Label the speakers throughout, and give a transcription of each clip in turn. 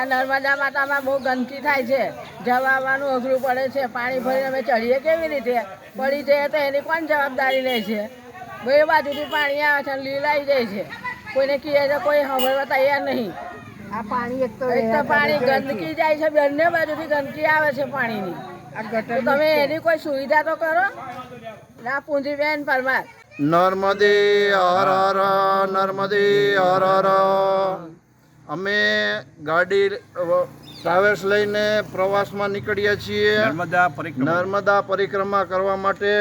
Speaker 1: આ નર્મદા માતામાં બહુ ગંદકી થાય છે. જવાનું અઘરું પડે છે. પાણી ભરીને અમે ચડીએ કેવી રીતે? પડી જઈએ તો એની કોણ જવાબદારી લે છે? બે બાજુથી પાણી આવે છે અને લીલાઈ જાય છે. કોઈને કહે તો કોઈ સાંભળવા તૈયાર નહીં.
Speaker 2: આ પાણી એક તો
Speaker 1: એક તો પાણી ગંદકી જાય છે. બંને બાજુથી ગંદકી આવે છે પાણીની. તો તમે એની કોઈ સુવિધા તો કરો? ના પૂંજીબેન પરમાર.
Speaker 3: નર્મદે હર હર નર્મદે હર હર. અમે ગાડી ટ્રાવેલ્સ લઈને પ્રવાસમાં નીકળીએ છીએ.
Speaker 4: નર્મદા પરિક્રમા.
Speaker 3: કરવા માટે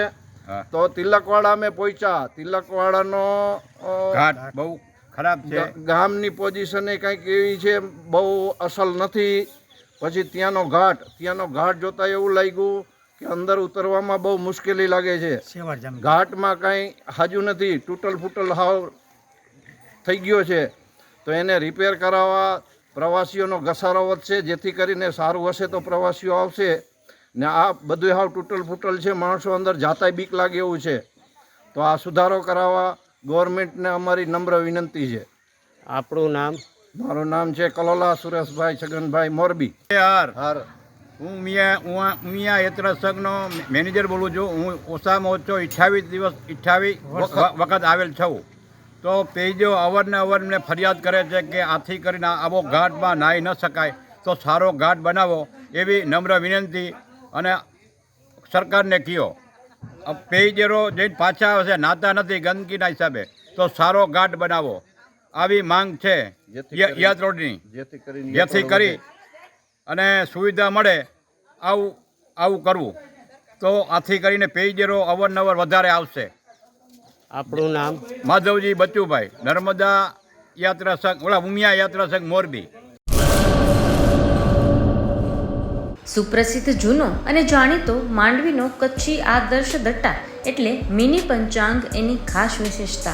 Speaker 3: તો તિલકવાડા અમે પહોંચ્યા. તિલકવાડાનો
Speaker 4: ઘાટ બહુ ખરાબ છે.
Speaker 3: ગામની પોઝિશન એ કંઈક એવી છે બહુ અસલ નથી. પછી ત્યાંનો ઘાટ ત્યાંનો ઘાટ જોતા એવું લાગ્યું કે અંદર ઉતરવામાં બહુ મુશ્કેલી લાગે છે. ઘાટમાં કાંઈ હાજુ નથી. તૂટલ ફૂટલ હાવ થઈ ગયો છે. તો એને રિપેર કરાવવા પ્રવાસીઓનો ઘસારો વધશે જેથી કરીને સારું હશે તો પ્રવાસીઓ આવશે. ને આ બધું હાવ તૂટલ ફૂટલ છે માણસો અંદર જાતાય બીક લાગે એવું છે. તો આ સુધારો કરાવવા ગવર્મેન્ટને અમારી નમ્ર વિનંતી છે.
Speaker 5: આપણું નામ?
Speaker 3: મારું નામ છે કલોલા સુરેશભાઈ છગનભાઈ મોરબી.
Speaker 4: યાર
Speaker 3: હાર.
Speaker 4: હું મિયા હું મિયા યાત્રા સંઘનો મેનેજર બોલું છું. હું ઓછામાં ઓછો અઠ્યાવીસ દિવસ અઠ્યાવીસ વખત આવેલ છું. તો પેજો અવારનવાર મને ફરિયાદ કરે છે કે આથી કરીને આવો ઘાટમાં નાહી ન શકાય. તો સારો ઘાટ બનાવો એવી નમ્ર વિનંતી અને સરકારને કહ્યો પેજરો જઈને પાછા આવશે નાતા નથી ગંદકીના હિસાબે. તો સારો ઘાટ બનાવો. આવી માંગ છે
Speaker 3: જેથી
Speaker 4: યા-
Speaker 3: કરી-
Speaker 4: યાદ રોડની. જેથી કરી અને સુવિધા મળે આવું આવું કરવું. તો આથી કરીને પેજરો અવારનવાર વધારે આવશે.
Speaker 5: આપણું નામ?
Speaker 4: માધવજી બચુભાઈ નર્મદા યાત્રા સંઘ ઓલા ઉમિયા યાત્રા સંઘ મોરબી.
Speaker 6: સુપ્રસિદ્ધ જૂનો અને જાણીતો માંડવીનો કચ્છી આદર્શ દટ્ટા એટલે મિની પંચાંગ એની ખાસ વિશેષતા.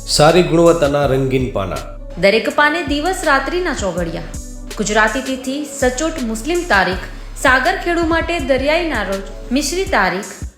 Speaker 7: સારી ગુણવત્તાના રંગીન પાના.
Speaker 6: દરેક પાને દિવસ રાત્રિના ચોઘડિયા. ગુજરાતી તિથિ સચોટ મુસ્લિમ તારીખ સાગર ખેડુ માટે દરિયાઈના રોજ મિશ્રી તારીખ